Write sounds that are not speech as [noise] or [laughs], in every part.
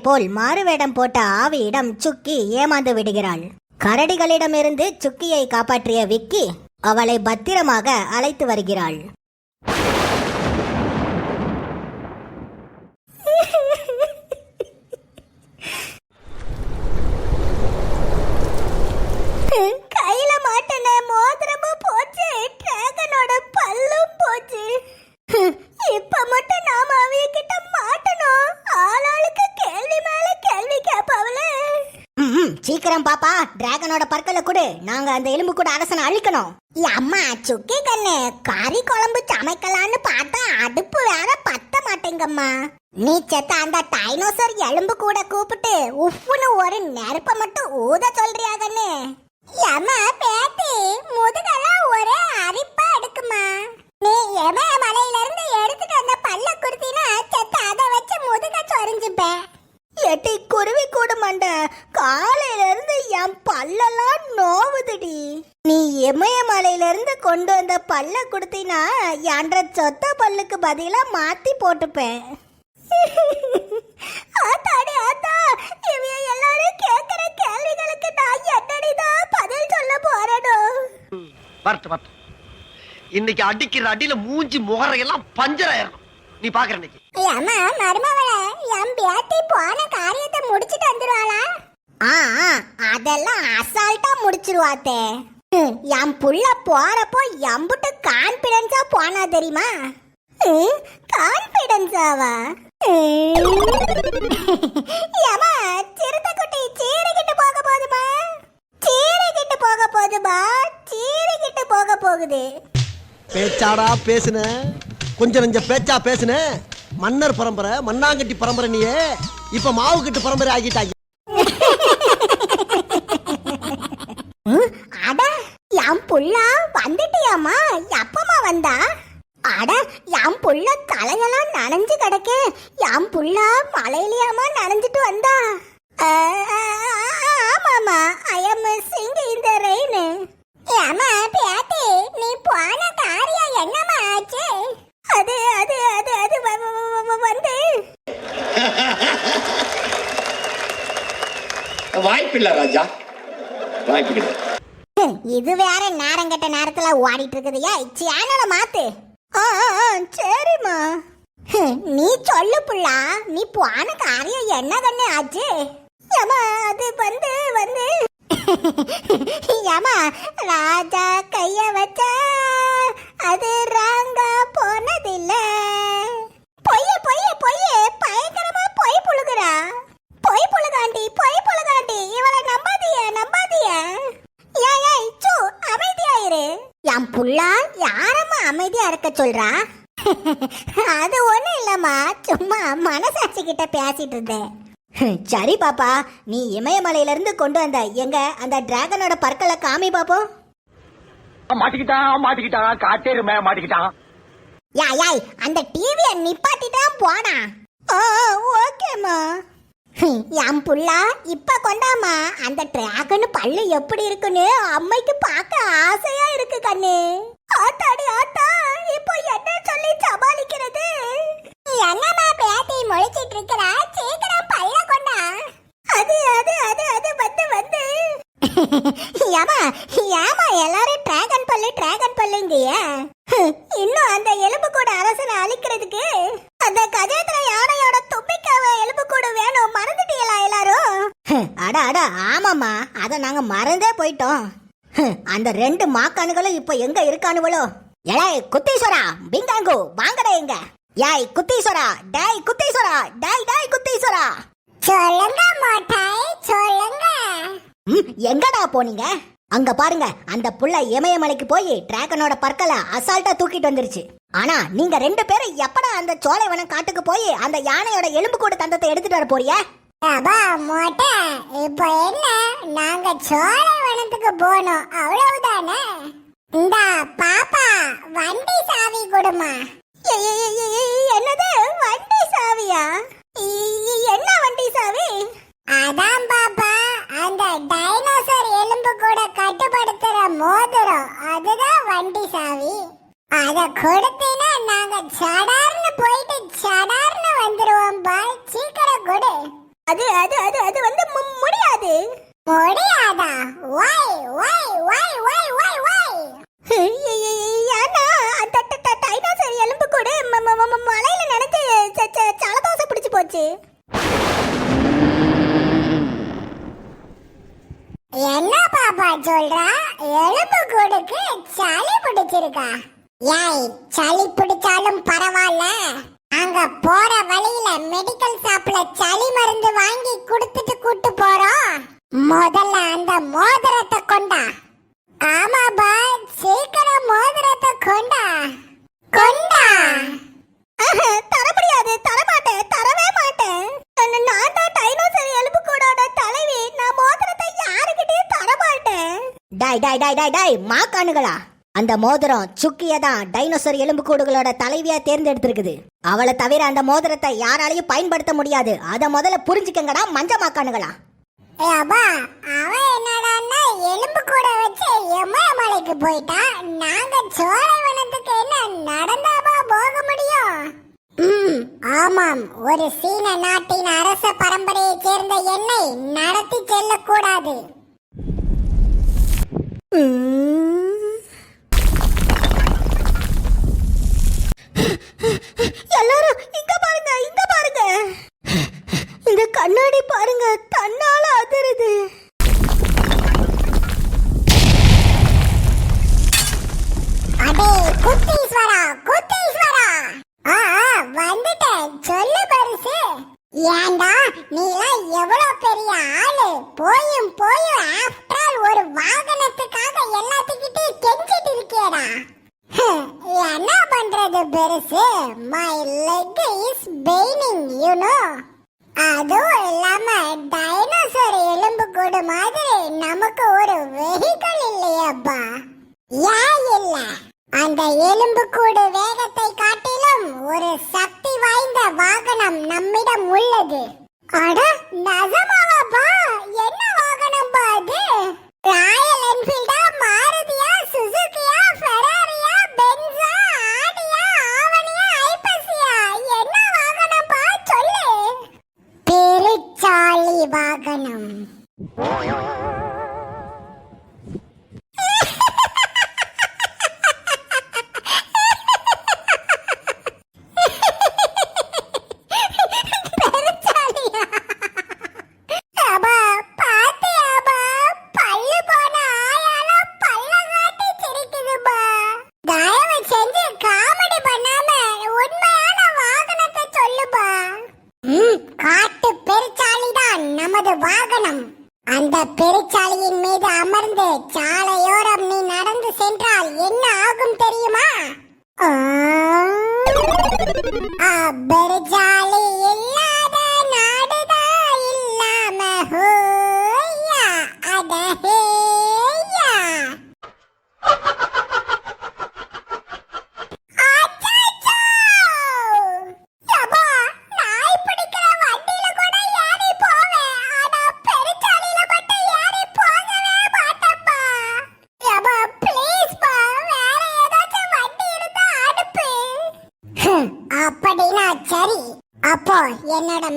போல் மாறுவேடம் போட்ட ஆவியிடம் சுக்கி ஏமாந்து விடுகிறாள். கரடிகளிடமிருந்து சுக்கியை காப்பாற்றிய விக்கி அவளை பத்திரமாக அழைத்து வருகிறாள் கையில மாட்டின மோதிரமும் போச்சு டிராகனோட பல்லும் போச்சு இப்ப மட்டும் நாம அவங்க கிட்ட மாட்டணும் ஆளாளுக்கு கேள்வி மேல கேள்வி கேப்பாவல சீக்கிரம் பாப்பா டிராகனோட பற்களை கொடு நாங்க அந்த எலும்பு கூட அரசனை அழிக்கணும். அம்மா சுக்கி கண்ணு கறி குழம்பு சமைக்கலான்னு பார்த்தா அடுப்பு வேற பத்த மாட்டேங்கம்மா. நீ செத்த அந்த டைனோசர் எலும்பு கூட கூப்பிட்டு உப்புன்னு ஒரு நெருப்ப மட்டும் ஊத சொல்றியா கண்ணு? ஏமா பேத்தி முதுகெல்லாம் ஒரே அரிப்பா எடுக்குமா? நீ எம மலையில இருந்து எடுத்துட்டு வந்த பல்ல குடுத்தினா செத்த அதை வச்சு முதுக சொரிஞ்சுப்பேன் எட்டி குருவி கூட மண்ட. காலையில இருந்து என் பல்லெல்லாம் நோவுதுடி. நீ இமயமலையில இருந்து கொண்டு வந்த பல்ல கொடுத்தினா என்ற சொத்த பல்லுக்கு பதிலா மாத்தி போட்டுப்பேன். [laughs] ஆத்தாடி ஆத்தா இவைய எல்லாரும் கேக்குற கேள்விகளுக்கு நான் என்னடிதான் பதில் சொல்ல போறேனோ? வரட்டு வரட்டு இன்னைக்கு அடிக்கிற அடியில மூஞ்சி முகரையெல்லாம் பஞ்சராயிரும் நீ பாக்குற இன்னைக்கு. அம்மா மருமவள என் பேத்தி போன காரியத்தை முடிச்சிட்டு வந்துருவாளா? ஆ அதெல்லாம் அசால்ட்டா முடிச்சிருவாத்தே. என் புள்ள போறப்போ எம்புட்டு கான்பிடன்ஸா போனா தெரியுமா? கான்பிடன்ஸாவா ஏமா சிறுத்தைக்குட்டி சீறிக்கிட்டு போக போகுதுமா சீறிக்கிட்டு போக போகுதுமா சீறிக்கிட்டு போக போகுது. பேச்சாடா பேசுன. கொஞ்சம் நெஞ்ச பேச்சா பேசுன. மன்னர் பரம்பரை மண்ணாங்கட்டி பரம்பரை நீயே. இப்ப மாவு கட்டு பரம்பரை ஆகிட்டாங்க அட என் புள்ள வந்துட்டியாமா எப்பமா வந்தா? அட என் புள்ள தலையெல்லாம் நனைஞ்சு கிடக்கு. என் புள்ள மலையிலயாமா நனைஞ்சிட்டு வந்தா. ஆமாமா ஐ எம் சிங் இந்த ரெயின் ஏமா பேட்டி நீ போன காரியம் என்னமா ஆச்சு? அது அது அது அது வந்து வாய்ப்பில்லை ராஜா. வாய்ப்பில்லை. இது வேற நேரம் கெட்ட நேரத்துல ஓடிட்டு இருக்குது. ஏய் சேனலை மாத்து. சரிம்மா. நீ சொல்லு புள்ளா. நீ போன காரியம் என்ன கண்ணு ஆச்சு அது வந்து வந்து. ஏமா ராஜா கைய வச்சா அது ராங்கா போனதில்ல. பொய் பொய் பொய் பயங்கரமா பொய் புழுகுறா. பொய் புழுகாண்டி பொய் புழுகாண்டி இவளை நம்பாதிய நம்பாதிய ஏய் ஏய் சு அமைதியாயிரு என் புள்ளா யாரம்மா அமைதியா இருக்க சொல்றா? அது ஒண்ணும் இல்லம்மா சும்மா மனசாட்சி கிட்ட பேசிட்டு இருந்தேன். சரி பாப்பா. நீ இமயமலையில இருந்து கொண்டு வந்த எங்க அந்த டிராகனோட பற்களை காமி பாப்போம் மாட்டிக்கிட்டான் மாட்டிக்கிட்டான். காட்டேருமே மாட்டிக்கிட்டான். யா யாய் அந்த டிவியை நிப்பாட்டிட்டான் போனா. ஆ ஓகேம்மா என் புள்ளா இப்ப கொண்டாமா. அந்த டிராகன் பல்லு எப்படி இருக்குன்னு அம்மைக்கு பார்க்க ஆசையா இருக்கு கண்ணு. ஆத்தாடி ஆத்தா இப்போ என்ன சொல்லி சமாளிக்கிறது? என்னம்மா பேட்டி முழிச்சிட்டு இருக்கிற? சீக்கிரம் பல்ல கொண்டா. அது அது அது அது வந்து வந்து. [laughs] ஏமா ஏமா எல்லாரும் டிராகன் பல்லு டிராகன் பல்லுங்கய்யா [laughs] இன்னும் அந்த எலும்பு கூட அரசனை அழிக்கிறதுக்கு? அந்த கஜேந்திர யானையோட தும்பிக்காவ எலும்பு கூட வேணும். மறந்துட்டீங்களா எல்லாரும்? [laughs] அட அட ஆமாமா அத நாங்க மறந்தே போயிட்டோம். அந்த ரெண்டு மாக்கானுகளும் இப்ப எங்க இருக்கானுவளோ? ஏய் குத்தீஸ்வரா பிங்காங்கு வாங்கடா எங்க ஏய் குத்தீஸ்வரா டேய் குத்தீஸ்வரா டேய் டேய் குத்தீஸ்வரா சொல்லுங்க மோட்டாய் சொல்லுங்க. எங்கடா போனீங்க? அங்க பாருங்க அந்த புள்ள இமயமலைக்கு போய் டிராகனோட பற்களை அசால்ட்டா தூக்கிட்டு வந்துருச்சு. ஆனா நீங்க ரெண்டு பேரும் எப்படா அந்த சோலைவனம் காட்டுக்கு போய் அந்த யானையோட எலும்பு கூட தந்தத்தை எடுத்துட்டு வர போறியா? அப்பா மோட்டை இப்போ என்ன? நாங்க சோழவனத்துக்கு போனோம். அவ்வளவுதானே? இந்த பாப்பா வண்டி சாவி கொடுமா. என்னது? வண்டி சாவியா? என்ன வண்டி சாவி? அதான் பாப்பா அந்த டைனோசர் எலும்பு கூட கட்டுப்படுத்துற மோதிரம். அதுதான் வண்டி சாவி. அத கொடுத்தீனா நாங்க சடார்னு போயிட்டு சடார்னு வந்துருவோம் பால். சீக்கிரம் கொடு. அது அது அது அது வந்து முடியாது. முடியாதா why why why why why why ஏன்னா அந்த ட- ட- டைனோசர் எலும்பு கூட ம- ம- ம- மலையில நினைச்சு ச- ச- ஜலதோஷம் பிடிச்சு போச்சு என்ன பாப்பா சொல்றா எலும்பு கூடுக்கு சளி பிடிச்சிருக்கா. ஏய் சளி பிடிச்சாலும் பரவாயில்ல அங்க போற வழியில மெடிக்கல் ஷாப்ல சளி மருந்து வாங்கி கொடுத்துட்டு கூட்டு போறோம். முதல்ல அந்த மோதிரத்தை கொண்டா. ஆமா சீக்கிரம் மோதிரத்தை கொண்டா. கொண்டா. தர முடியாது தர மாட்டேன் தரவே மாட்டேன். டாய் டாய் டாய் டாய் டாய் மாக்கானுகளா அந்த மோதிரம் சுக்கிய தான் டைனோசர் எலும்பு கூடுகளோட தலைவியா தேர்ந்தெடுத்திருக்குது. அவளை தவிர அந்த மோதிரத்தை யாராலையும் பயன்படுத்த முடியாது. அத முதல்ல புரிஞ்சுக்கங்கடா மஞ்ச மாக்கானுகளா ஏப்பா அவன் என்னடான்னா எலும்பு கூட வச்சு எமயமலைக்கு போயிட்டா நாங்க சோழவனத்துக்கு என்ன நடந்தாபா போக முடியும்? ஆமாம். ஒரு சீன நாட்டின் அரச பரம்பரையைச் சேர்ந்த என்னை நடத்தி செல்லக்கூடாது. எல்லாரும் இங்க பாருங்க இங்க பாருங்க. இந்த கண்ணாடி பாருங்க பெருசு. My leg is paining you know அதுவும் இல்லாம டைனோசர் எலும்பு கூடு மாதிரி நமக்கு ஒரு வெஹிக்கல் இல்லையப்பா. ஏன் இல்ல? அந்த எலும்பு கூடு வேகத்தை காட்டிலும் ஒரு சக்தி வாய்ந்த வாகனம் நம்மிடம் உள்ளது. அட நசமாவாப்பா என்ன better job.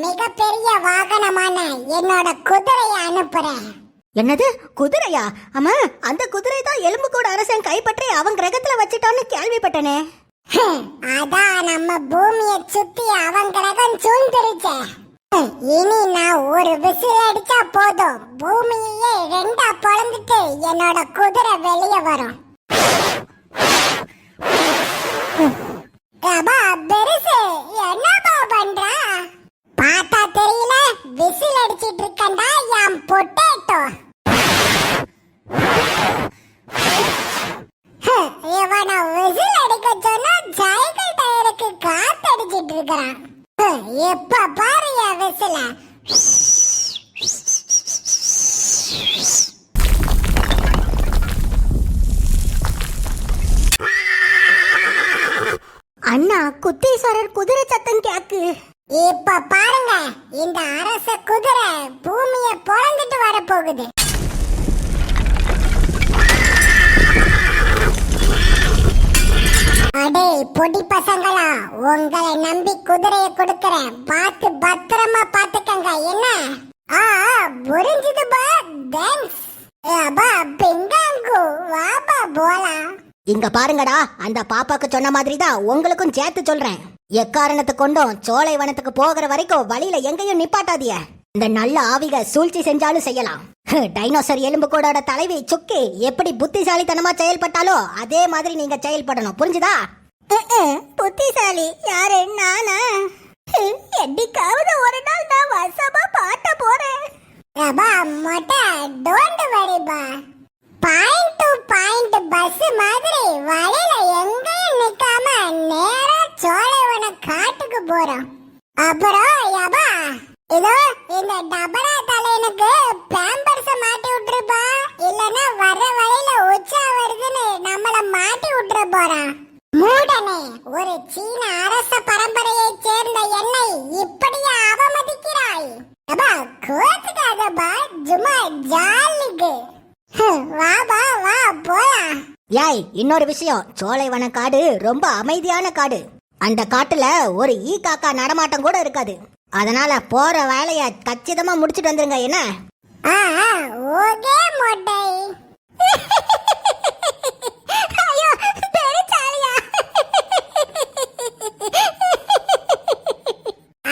மிகப்பெரிய வாகனமான என்னோட குதிரையை அனுப்புறேன். என்னது? குதிரையா? ஆமா அந்த குதிரை தான் எலும்பு கூட அரசன் கைப்பற்றி அவன் கிரகத்துல வச்சிட்டான்னு கேள்விப்பட்டனே. அதான் நம்ம பூமியை சுத்தி அவன் கிரகம் சூழ்ந்துருச்சே. இனி நான் ஒரு விசில் அடிச்சா போதும். பூமியையே ரெண்டா பொழந்துட்டு என்னோட குதிரை வெளியே வரும். அப்பா பெருசு என்னப்பா பண்ற? பார்த்தா தெரியல? விசில் அடிச்சிட்டு இருக்கண்டா என் பொட்டேட்டோ. இவன விசில் அடிக்க சொன்னா சைக்கிள் டயருக்கு காத்து அடிச்சிட்டு இருக்கிறான். எப்ப பாரு என் விசில. அண்ணா குத்தீஸ்வரர் குதிரை சத்தம் கேக்கு. இப்ப பாருங்க இந்த அரச குதிரை பூமியை பொழந்துட்டு வரப்போகுது. அடே பொடி பசங்களா உங்களை நம்பி குதிரையை கொடுக்கறேன். பார்த்து பத்திரமா பாத்துக்கங்க என்ன? ஆ புரிஞ்சது புரிஞ்சுது பா தேங்க்ஸ் அப்பா பிங்காங்கு வாபா போலாம். இங்க பாருங்கடா அந்த பாப்பாக்கு சொன்ன மாதிரி தான் உங்களுக்கும் சேர்த்து சொல்றேன். எக்காரணத்தை கொண்டும் சோலை வனத்துக்கு போகிற வரைக்கும் வழியில எங்கேயும் நிப்பாட்டாதீய இந்த நல்ல ஆவிக சூழ்ச்சி செஞ்சாலும் செய்யலாம். ஹ், டைனோசர் எலும்பு கூடோட தலைவி சுக்கி எப்படி புத்திசாலித்தனமா செயல்பட்டாலோ அதே மாதிரி நீங்க செயல்படணும். புரிஞ்சுதா? புத்திசாலி யாரு? நானா? என்னைக்காவது ஒரு நாள் நான் வசமா பாட்ட போறேன். அப்பா மொட்டை டோன்ட் வரி பா பாயிண்ட் டு பாயிண்ட் பஸ் மாதிரி வழியில எங்கேயும் நிக்காம காட்டுக்கு போறோம். அப்புறம் யபா இதோ இந்த டபரா தலையனுக்கு பேம்பர்ஸ மாட்டி விட்டுருப்பா. இல்லனா வர வழியில உச்சா வருதுன்னு நம்மள மாட்டி விட்டுற போறான். மூடனே ஒரு சீன அரச பரம்பரையைச் சேர்ந்த என்னை இப்படியா அவமதிக்கிறாய். அப்பா கோத்துக்காதப்பா சும்மா ஜாலிக்கு. ஹம், வா வா வா போலாம். ஏய் இன்னொரு விஷயம். சோலைவன காடு ரொம்ப அமைதியான காடு. அந்த காட்டுல ஒரு ஈ காக்கா நடமாட்டம் கூட இருக்காது. அதனால போற வேலைய கச்சிதமா முடிச்சிட்டு வந்துருங்க என்ன? ஆ ஆ, ஓகே மொட்டை. ஐயோ பெருச்சாலியா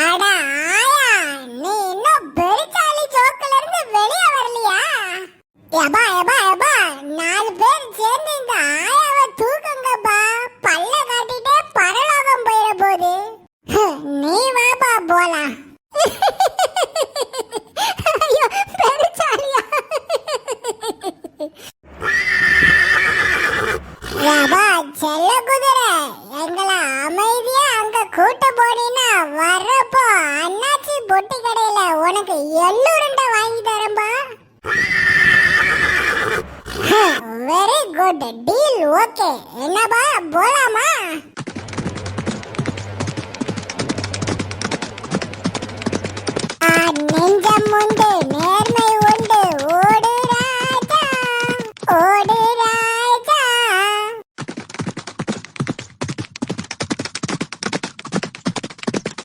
அட ஆயா நீ இன்னும் பெருச்சாலி ஜோக்குல இருந்து வரலையா? எபா எபா எபா நாலு பேர் சேர்ந்து இந்த ஆயாவை தூக்குங்கப்பா பல்ல காட்டிட்டே பரலோகம் போயிட போகுது ஹம், நீ வாப்பா போலாம் ஐயோ பெருச்சாலியா ஏப்பா, செல்ல குதிரை எங்களை அமைதியா அங்க கூட்ட போனீன்னா வர்றப்போ அண்ணாச்சி பொட்டி கடையில உனக்கு எள்ளுருண்டை வாங்கி தரேன்பா வெரி குட் டீல் ஓகே என்னப்பா போலாமா? நெஞ்சம் உண்டு நேர்மை